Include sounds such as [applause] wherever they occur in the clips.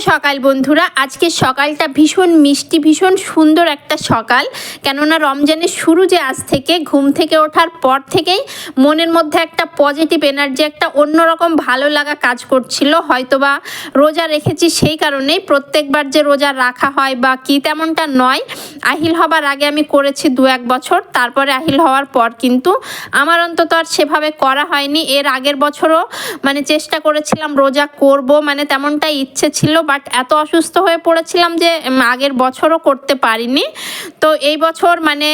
সকাল বন্ধুরা। আজকে সকালটা ভীষণ মিষ্টি, ভীষণ সুন্দর একটা সকাল। কেননা রমজানের শুরু যে আজ থেকে, ঘুম থেকে ওঠার পর থেকেই মনের মধ্যে একটা পজিটিভ এনার্জি একটা অন্যরকম ভালো লাগা কাজ করছিল। হয়তোবা রোজা রেখেছি সেই কারণেই প্রত্যেকবার যে রোজা রাখা হয় বা কি তেমনটা নয়। আহিল হবার আগে আমি করেছি দু এক বছর, তারপরে আহিল হওয়ার পর কিন্তু আমার অন্তত আর সেভাবে করা হয়নি। এর আগের বছরও মানে চেষ্টা করেছিলাম রোজা করব মানে তেমনটা ইচ্ছে ছিল বাট এত অসুস্থ হয়ে পড়েছিলাম যে আগের বছরও করতে পারিনি। তো এই বছর মানে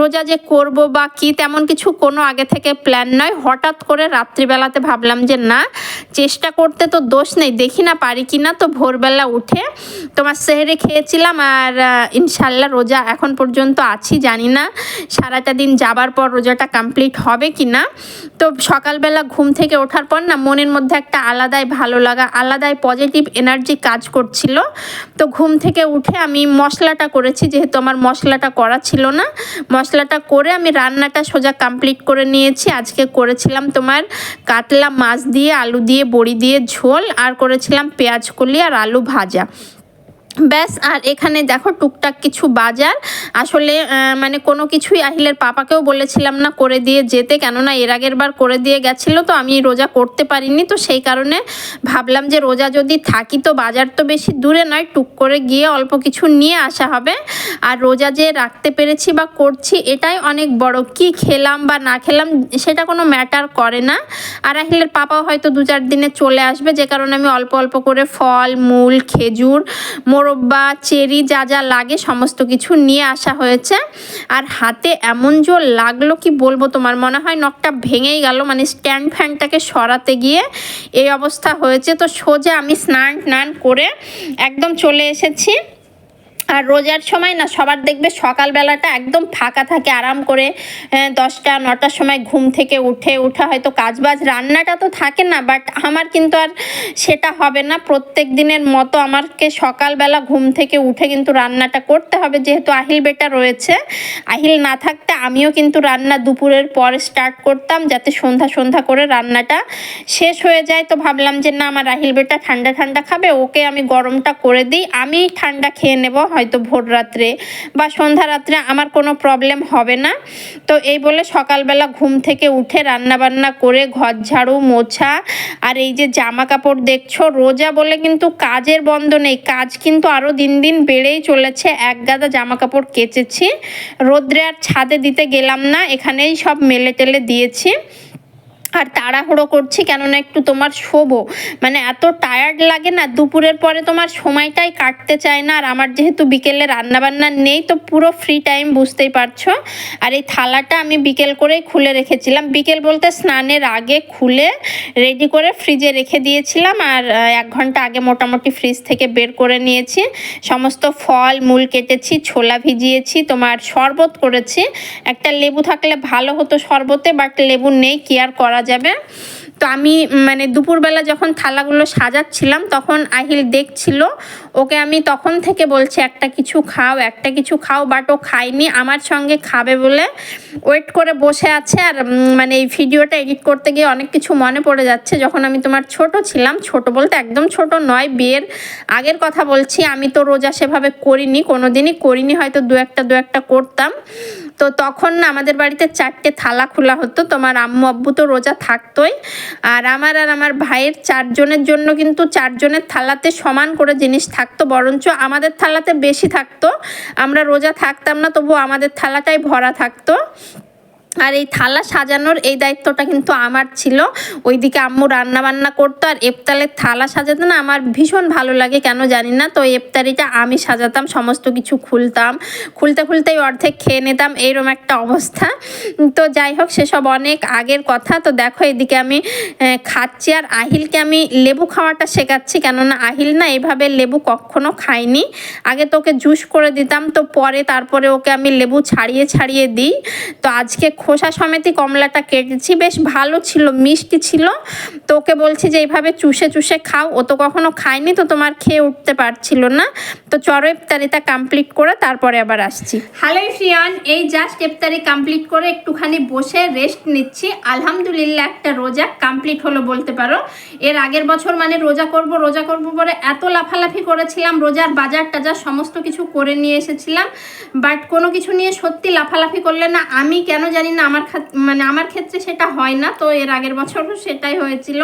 রোজা যে করব বা কি তেমন কিছু কোনো আগে থেকে প্ল্যান নয়। হঠাৎ করে রাত্রিবেলাতে ভাবলাম যে, না, চেষ্টা করতে তো দোষ নেই, দেখি না পারি কি না। তো ভোরবেলা উঠে তোমার সেহরে খেয়েছিলাম আর ইনশাল্লাহ রোজা এখন পর্যন্ত আছি, জানি না সারাটা দিন যাবার পর রোজাটা কমপ্লিট হবে কি না। তো সকালবেলা ঘুম থেকে ওঠার পর না মনের মধ্যে একটা আলাদাই ভালো লাগা, আলাদাই পজিটিভ এনার্জি কাজ করছিল। তো ঘুম থেকে উঠে আমি মশলাটা করেছি, যেহেতু আমার মশলাটা করা ছিল না। মশলাটা করে আমি রান্নাটা সোজা কমপ্লিট করে নিয়েছি। আজকে করেছিলাম তোমার কাতলা মাছ দিয়ে, আলু দিয়ে, বড়ি দিয়ে ঝোল, আর করেছিলাম পেঁয়াজ কলি আর আলু ভাজা। ব্যাস, আর এখানে দেখো টুকটাক কিছু বাজার। আসলে মানে কোনো কিছুই আহিলের পাপাকেও বলেছিলাম না করে দিয়ে যেতে, কেননা এর আগের বার করে দিয়ে গেছিল, তো আমি রোজা করতে পারিনি। তো সেই কারণে ভাবলাম যে রোজা যদি থাকি, তো বাজার তো বেশি দূরে নয়, টুক করে গিয়ে অল্প কিছু নিয়ে আসা হবে। আর রোজা যে রাখতে পেরেছি বা করছি, এটাই অনেক বড়। কি খেলাম বা না খেলাম, সেটা কোনো ম্যাটার করে না। আর আহিলের পাপাও হয়তো দু চার দিনে চলে আসবে, যে কারণে আমি অল্প অল্প করে ফল, মূল, খেজুর মোরব্বা চেরি যা যা লাগে সমস্ত কিছু নিয়ে আসা হয়েছে। আর হাতে এমন জোর লাগল কি বলব তোমার মনে হয়? নখটা ভেঙেই গেল মানে স্ট্যান্ড ফ্যানটাকে সরাতে গিয়ে এই অবস্থা হয়েছে। তো সোজা আমি স্নান টান করে একদম চলে এসেছি। আর রোজার সময় না সবার দেখবে সকালবেলাটা একদম ফাঁকা থাকে, আরাম করে দশটা, নটার সময় ঘুম থেকে উঠে উঠে হয়তো কাজবাজ, রান্নাটা তো থাকে না বাট আমার কিন্তু আর সেটা হবে না। প্রত্যেক দিনের মতো আমাকে সকালবেলা ঘুম থেকে উঠে কিন্তু রান্নাটা করতে হবে, যেহেতু আহিল বেটা রয়েছে। আহিল না থাকতে আমিও কিন্তু রান্না দুপুরের পর স্টার্ট করতাম, যাতে সন্ধ্যা সন্ধ্যা করে রান্নাটা শেষ হয়ে যায়। তো ভাবলাম যে না, আমার আহিল বেটা ঠান্ডা ঠান্ডা খাবে, ওকে আমি গরমটা করে দিই, আমি ঠান্ডা খেয়ে নেব। হয়তো ভোর রাত্রে বা সন্ধ্যা রাত্রে আমার কোনো প্রবলেম হবে না। তো এই বলে সকালবেলা ঘুম থেকে উঠে রান্না বান্না করে ঘর ঝাড়ু, মোছা আর এই যে জামা কাপড় দেখছ, রোজা বলে কিন্তু কাজের বন্ধ নেই। কাজ কিন্তু আরও দিন দিন বেড়েই চলেছে। এক গাদা জামা কাপড় কেচেছি। রোদ্রে আর ছাদে দিতে গেলাম না, এখানেই সব মেলে টেলে দিয়েছি। আর তাড়াহুড়ো করছি কেননা একটু তোমার শোবো। মানে এত টায়ার্ড লাগে না, দুপুরের পরে তোমার সময়টাই কাটতে চায় না। আর আমার যেহেতু বিকেলে রান্নাবান্না নেই, তো পুরো ফ্রি টাইম বুঝতেই পারছ। আর এই থালাটা আমি বিকেল করেই খুলে রেখেছিলাম। বিকেল বলতে স্নানের আগে খুলে রেডি করে ফ্রিজে রেখে দিয়েছিলাম। আর এক ঘণ্টা আগে মোটামুটি ফ্রিজ থেকে বের করে নিয়েছি। সমস্ত ফল, মূল কেটেছি, ছোলা ভিজিয়েছি, তোমার শরবত করেছি। একটা লেবু থাকলে ভালো হতো শরবতে বাট লেবু নেই, কি আর করা যাবে। তো আমি মানে দুপুরবেলা যখন থালাগুলো সাজাচ্ছিলাম, তখন আহিল দেখছিল, ওকে আমি তখন থেকে বলছি, একটা কিছু খাও, একটা কিছু খাও। বাট ও খায়নি, আমার সঙ্গে খাবে বলে ওয়েট করে বসে আছে। আর মানে এই ভিডিওটা এডিট করতে গিয়ে অনেক কিছু মনে পড়ে যাচ্ছে। যখন আমি তোমার ছোট ছিলাম, ছোট বলতে একদম ছোট নয়, বিয়ের আগের কথা বলছি। আমি তো রোজা সেভাবে করিনি কোনো দিনই করিনি, হয়তো দু একটা দু একটা করতাম। তো তখন না আমাদের বাড়িতে চারটে থালা খোলা হতো। তোমার আম্মু, আব্বু তো রোজা থাকতোই। আর আমার আর আমার ভাইয়ের চারজনের জন্য কিন্তু চারজনের থালাতে সমান করে জিনিস থাকতো, বরঞ্চ আমাদের থালাতে বেশি থাকতো। আমরা রোজা থাকতাম না তবু আমাদের থালাটাই ভরা থাকতো। আর এই থালা সাজানোর এই দায়িত্বটা কিন্তু আমার ছিল। ওইদিকে আম্মু রান্না বান্না করতো আর ইফতারের থালা সাজাতে না আমার ভীষণ ভালো লাগে, কেন জানি না? তো ইফতারিটা আমি সাজাতাম, সমস্ত কিছু খুলতাম। খুলতে খুলতেই অর্ধেক খেয়ে নিতাম এইরকম একটা অবস্থা। তো যাই হোক, সেসব অনেক আগের কথা। তো দেখো, এদিকে আমি খাচ্ছি আর আহিলকে আমি লেবু খাওয়াটা শেখাচ্ছি, কেননা আহিল না এভাবে লেবু কখনো খায়নি। আগে তোকে জুস করে দিতাম, তো পরে তারপরে ওকে আমি লেবু ছাড়িয়ে ছাড়িয়ে দিই। তো আজকে খোসা সমেতই কমলাটা কেটেছি। বেশ ভালো ছিল, মিষ্টি ছিল। তো ওকে বলছি যে, এইভাবে চুষে চুষে খাও। ও তো কখনো খায়নি তো তোমার খেয়ে উঠতে পারছিল না। তো চড়ো ইফতারিটা কমপ্লিট করে তারপরে আবার আসছি। হ্যালো ফ্রিয়ান এই জাস্ট ইফতারি কমপ্লিট করে একটুখানি বসে রেস্ট নিচ্ছি। আলহামদুলিল্লাহ, একটা রোজা কমপ্লিট হলো বলতে পারো। এর আগের বছর মানে রোজা করব রোজা করব পরে এত লাফালাফি করেছিলাম, রোজার বাজার টাজার সমস্ত কিছু করে নিয়ে এসেছিলাম। বাট কোনো কিছু নিয়ে সত্যি লাফালাফি করলে না, আমি কেন জানি না আমার মানে আমার ক্ষেত্রে সেটা হয় না। তো এর আগের বছরও সেটাই হয়েছিল।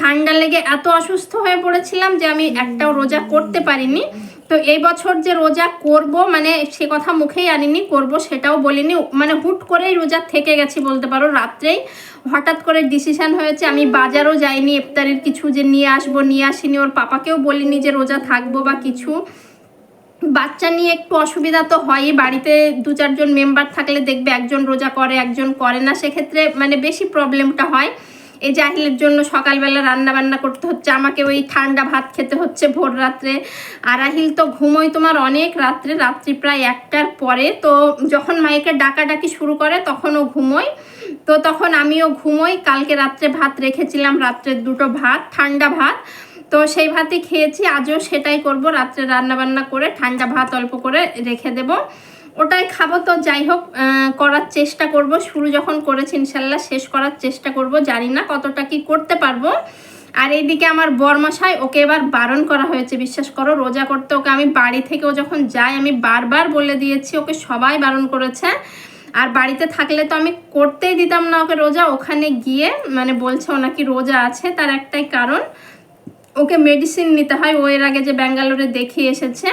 ঠান্ডা লেগে এত অসুস্থ হয়ে পড়েছিলাম যে আমি একটাও রোজা করতে পারিনি। তো এই বছর যে রোজা করব মানে সে কথা মুখেই আনিনি, করব সেটাও বলিনি। মানে হুট করেই রোজা থেকে গেছি বলতে পারো, রাত্রেই। হঠাৎ করে ডিসিশন হয়েছে, আমি বাজারও যাইনি, ইফতারির কিছু যে নিয়ে আসব, নিয়ে আসিনি, ওর পাপাকেও বলিনি যে রোজা থাকব বা কিছু। বাচ্চা নিয়ে একটু অসুবিধা তো হয়ই। বাড়িতে দু চারজন মেম্বার থাকলে দেখবে একজন রোজা করে, একজন করে না। সেক্ষেত্রে মানে বেশি প্রবলেমটা হয়। এই জাহিলের জন্য সকালবেলা রান্না বান্না করতে হচ্ছে। আমাকে ওই ঠান্ডা ভাত খেতে হচ্ছে ভোর রাত্রে। আর আহিল তো ঘুমোয় তোমার অনেক রাত্রে। রাত্রি প্রায় একটার পরে। তো যখন মাইকে ডাকাডাকি শুরু করে তখনও ঘুমোয়। তো তখন আমিও ঘুমোই। কালকে রাত্রে ভাত রেখেছিলাম রাত্রের দুটো ভাত, ঠান্ডা ভাত। তো সেই ভাতই খেয়েছি, আজও সেটাই করব। রাত্রে রান্না বান্না করে ঠান্ডা ভাত অল্প করে রেখে দেব। ওটাই খাব তো যাই হোক করার চেষ্টা করব। শুরু যখন করেছি ইনশাল্লাহ, শেষ করার চেষ্টা করব। জানি না কতটা কি করতে পারব। আর এইদিকে আমার বরমশাই, ওকে এবার বারণ করা হয়েছে, বিশ্বাস করো, রোজা করতে ওকে আমি বাড়ি থেকেও যখন যাই, আমি বারবার বলে দিয়েছি, ওকে সবাই বারণ করেছে। আর বাড়িতে থাকলে তো আমি করতেই দিতাম না ওকে রোজা। ওখানে গিয়ে মানে বলছে ও নাকি রোজা আছে, তার একটাই কারণ ওকে মেডিসিন নিতে হয়। ও এর আগে যে ব্যাঙ্গালোরে দেখিয়ে এসেছে।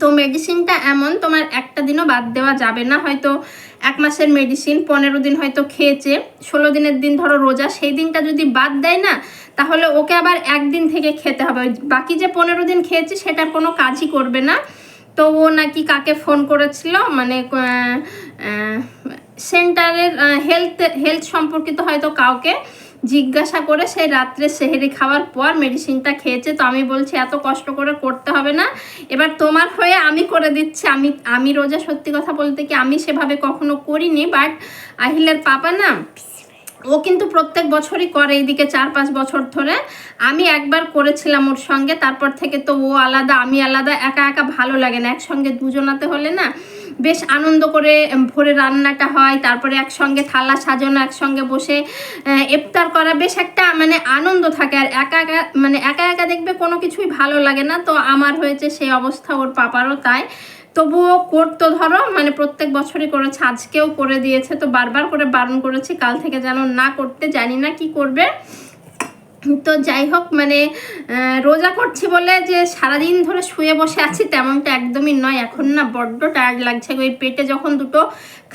তো মেডিসিনটা এমন, তোমার একটা দিনও বাদ দেওয়া যাবে না। হয়তো এক মাসের মেডিসিন পনেরো দিন হয়তো খেয়েছে। ষোলো দিনের দিন ধরো রোজা, সেই দিনটা যদি বাদ দেয় না, তাহলে ওকে আবার একদিন থেকে খেতে হবে। বাকি যে পনেরো দিন খেয়েছে, সেটার কোনো কাজই করবে না। তো ও নাকি কাকে ফোন করেছিল মানে সেন্টারের হেলথ হেলথ সম্পর্কিত হয়তো কাউকে। জিজ্ঞাসা করে সেই রাত্রে সেহেরি খাওয়ার পর মেডিসিনটা খেয়েছে। তো আমি বলছি, এত কষ্ট করে করতে হবে না। এবার তোমার হয়ে আমি করে দিচ্ছি। আমি আমি রোজা সত্যি কথা বলতে কি আমি সেভাবে কখনো করিনি বাট আহিলের পাপা না ও কিন্তু প্রত্যেক বছরই করে, এইদিকে চার পাঁচ বছর ধরে। আমি একবার করেছিলাম ওর সঙ্গে, তারপর থেকে তো ও আলাদা, আমি আলাদা, একা একা ভালো লাগে না। একসঙ্গে দুজনাতে হলে না, বেশ আনন্দ করে ভোরে রান্নাটা হয়, তারপরে একসঙ্গে থালা সাজানো, একসঙ্গে বসে ইফতার করা, বেশ একটা মানে আনন্দ থাকে। আর একা একা মানে একা একা দেখবে কোনো কিছুই ভালো লাগে না। তো আমার হয়েছে সেই অবস্থা, ওর পাপারও তাই। তবুও করতো ধরো মানে প্রত্যেক বছরই করেছে, আজকেও করে দিয়েছে, তো বারবার করে বারণ করেছি, কাল থেকে যেন না করতে জানি না কি করবে। তো যাই হোক মানে রোজা করছি বলে যে সারাদিন ধরে শুয়ে বসে আছি, তেমনটা একদমই নয়। এখন না বড্ড টায়ার্ড লাগছে, ওই পেটে যখন দুটো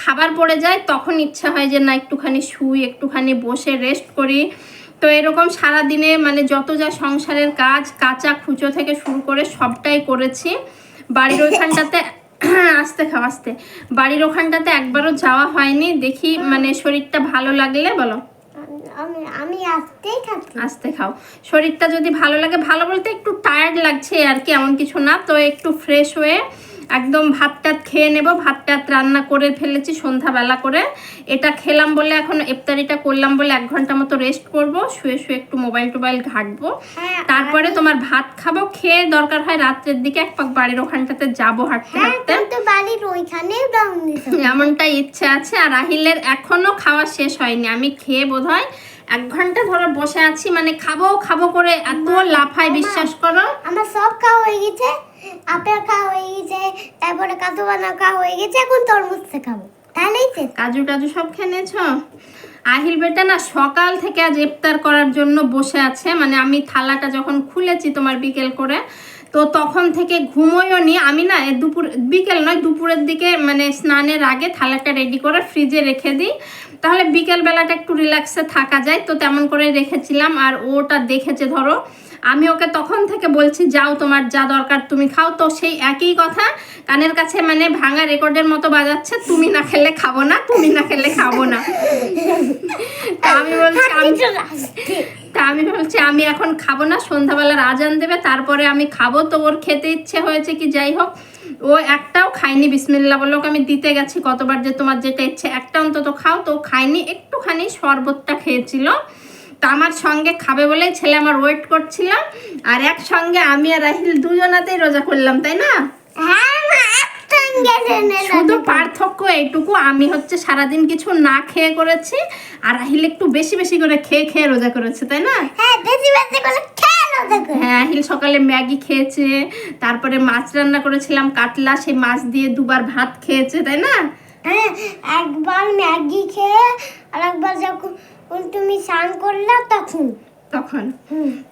খাবার পড়ে যায়, তখন ইচ্ছা হয় যে না, একটুখানি শুই, একটুখানি বসে রেস্ট করি। তো এরকম সারাদিনে মানে যত যা সংসারের কাজ, কাঁচা খুচো থেকে শুরু করে সবটাই করেছি। বাড়ির ওখানটাতে [clears throat] আসতে খাও আসতে। বাড়ির ওখানটাতে একবারও যাওয়া হয়নি দেখি মানে শরীরটা ভালো লাগলে বলো। আমি আমি আসতেই খাচ্ছি। আস্তে খাও। শরীরটা যদি ভালো লাগে ভালো বলতে একটু টায়ার্ড লাগছে আর কি এমন কিছু না। তো একটু ফ্রেশ হয়ে একদম ভাত টাত খেয়ে নেব ভাত টাত রান্না করে ফেলেছি সন্ধ্যাবেলা করে। এটা খেলাম বলে এখন ইফতারিটা করলাম বলে এক ঘণ্টা মতো রেস্ট করব শুয়ে শুয়ে একটু মোবাইল টোবাইল ঘাঁটবো। হ্যাঁ তারপরে তোমার ভাত খাব খেয়ে দরকার হয় রাত্রের দিকে এক পাক বাড়ির ওখানটাতে যাব হাঁটতে হ্যাঁ হাঁটতে। এমনটা ইচ্ছে আছে আর রাহিলের এখনও খাওয়া শেষ হয়নি। আমি খেয়ে বোধহয় এক ঘণ্টা ধরে বসে আছি মানে খাব খাব করে এত লাফায় বিশ্বাস করো। আমার সব খাওয়া হয়ে গেছে। আপেল খাওয়া হয়ে গেছে, তারপরে কাজু বাদাম খাওয়া হয়ে গেছে, এখন তরমুজটা খাব। তাহলেই শেষ। কাজু টাজু সব খেয়ে নিয়েছো? আহিল বেটা না সকাল থেকে আজ ইফতার করার জন্য বসে আছে মানে আমি থালাটা যখন খুলেছি তোমার বিকেল করে, তো তখন থেকে ঘুমোয়ও নি। আমি না দুপুর, বিকেল নয়, দুপুরের দিকে মানে স্নানের আগে থালাটা রেডি করে ফ্রিজে রেখে দিই। তাহলে বিকেল বেলাটা একটু রিল্যাক্সে থাকা যায়, তো তেমন করে রেখেছিলাম, আর ওটা দেখেছে ধরো আমি ওকে তখন থেকে বলছি যাও তোমার যা দরকার তুমি খাও। তো সেই একই কথা কানের কাছে মানে ভাঙা রেকর্ডের মতো বাজাচ্ছে তুমি না খেলে খাব না তুমি না খেলে খাব না। তা আমি বলছি আমি তা আমি বলছি আমি এখন খাব না সন্ধ্যাবেলার আজান দেবে তারপরে আমি খাব। তো ওর খেতে ইচ্ছে হয়েছে কি যাই হোক ও একটাও খায়নি বিসমিল্লা বলে ওকে আমি দিতে গেছি কতবার যে তোমার যেটা ইচ্ছে একটা অন্তত খাও। তো খায়নি একটুখানি শরবতটা খেয়েছিল। তো আমার সঙ্গে খাবে বলেই ছেলে আমার ওয়েট করছিল। আর একসঙ্গে আমি আর রাহিল দুজনাতেই রোজা করলাম তাই না? হ্যাঁ শুধু পার্থক্য এইটুকু আমি হচ্ছে সারাদিন কিছু না খেয়ে করেছি আর রাহিল একটু বেশি বেশি করে খেয়ে খেয়ে রোজা করেছে তাই না? হ্যাঁ বেশি বেশি করে হ্যাঁ আহিল সকালে ম্যাগি খেয়েছে তারপরে মাছ রান্না করেছিলাম কাতলা সেই মাছ দিয়ে দুবার ভাত খেয়েছে তাই না? হ্যাঁ একবার ম্যাগি খেয়ে আর একবার যখন তুমি স্নান করলা তখন? তখন।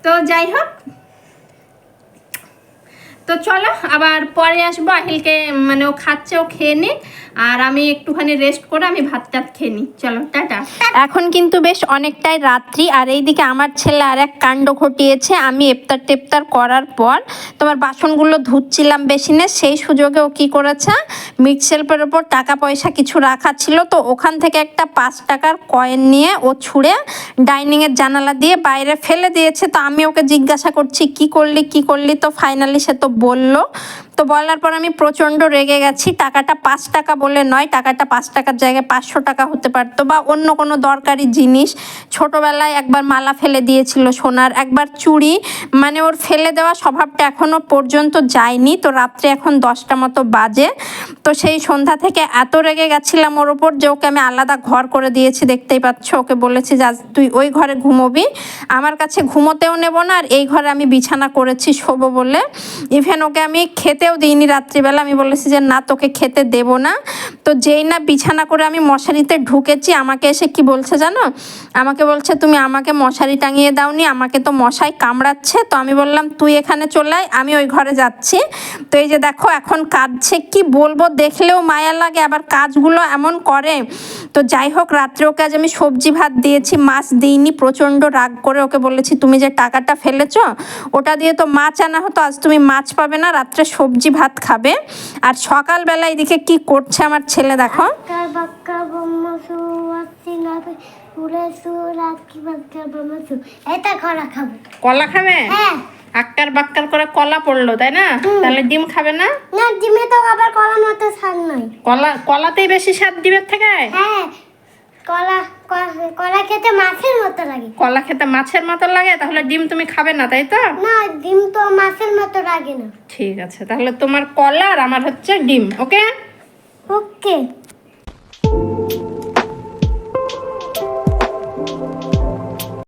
তো যাই হোক তো চলো, আবার পরে আসব। আহিলকে মানে ও খাচ্ছে, ও খেয়ে নিক। আর আমি একটুখানি রেস্ট করে আমি ভাত টাত খেয়ে নিই। চলো, টাটা। এখন কিন্তু বেশ অনেকটাই রাত্রি, আর এইদিকে আমার ছেলে আর এক কাণ্ড ঘটিয়েছে। আমি এফতার টেফতার করার পর তোমার বাসনগুলো ধুচ্ছিলাম বেসিনে, সেই সুযোগে ও কি করেছে? মিট শেল্ফের ওপর টাকা পয়সা কিছু রাখা ছিল, তো ওখান থেকে একটা পাঁচ টাকার কয়েন নিয়ে ও ছুঁড়ে ডাইনিংয়ের জানালা দিয়ে বাইরে ফেলে দিয়েছে। তো আমি ওকে জিজ্ঞাসা করছি, কি করলি কি করলি? তো ফাইনালি সে তো বলল তো বলার পর আমি প্রচণ্ড রেগে গেছি। টাকাটা পাঁচ টাকা বলে নয়, টাকাটা পাঁচ টাকার জায়গায় পাঁচশো টাকা হতে পারতো বা অন্য কোনো দরকারি জিনিস। ছোটোবেলায় একবার মালা ফেলে দিয়েছিল সোনার, একবার চুড়ি। মানে ওর ফেলে দেওয়া স্বভাবটা এখনও পর্যন্ত যায়নি। তো রাত্রে এখন দশটা মতো বাজে। তো সেই সন্ধ্যা থেকে এত রেগে গেছিলাম ওর ওপর যে ওকে আমি আলাদা ঘর করে দিয়েছি, দেখতেই পাচ্ছ? ওকে বলেছি, যে, তুই ওই ঘরে ঘুমোবি। আমার কাছে ঘুমোতেও নেব না আর এই ঘরে আমি বিছানা করেছি শোবো বলে। ইভেন ওকে আমি খেতেও দিইনি রাত্রিবেলা। আমি বলেছি যে, না, তোকে খেতে দেব না। তো যেই না বিছানা করে আমি মশারিতে ঢুকেছি, আমাকে এসে কি বলছে জানো? আমাকে বলছে, তুমি আমাকে মশারি টাঙিয়ে দাওনি, আমাকে তো মশাই কামড়াচ্ছে। তো আমি বললাম, তুই এখানে চলে আমি ওই ঘরে যাচ্ছি। তো এই যে দেখো, এখন কাঁদছে, কি বলব? দেখলেও মায়া লাগে, আবার কাজগুলো এমন করে। তো যাই হোক, রাত্রে ওকে আজ আমি সবজি ভাত দিয়েছি, মাছ দিইনি, প্রচণ্ড রাগ করে ওকে বলেছি, তুমি যে টাকাটা ফেলেছ, ওটা দিয়ে তো মাছ আনা হতো, আজ তুমি মাছ পাবে না, রাত্রে সবজি ভাত খাবে। আর সকালবেলা এদিকে কি করছে আমার ছেলে দেখো। কলা খাবে। হ্যাঁ। আক্কার বাক্কার করে কলা পড়ল তাই না? তাহলে ডিম খাবে না? না ডিমে তো আবার কলা মতো স্বাদ নয় কলা কলাতেই বেশি স্বাদ ডিমের থেকে? হ্যাঁ কলা কলা খেতে মাছের মতো লাগে। কলা খেতে মাছের মতো লাগে? তাহলে ডিম তুমি খাবে না তাই তো? না ডিম তো মাছের মতো লাগে না। ঠিক আছে তাহলে তোমার কলা আর আমার হচ্ছে ডিম ওকে? ওকে।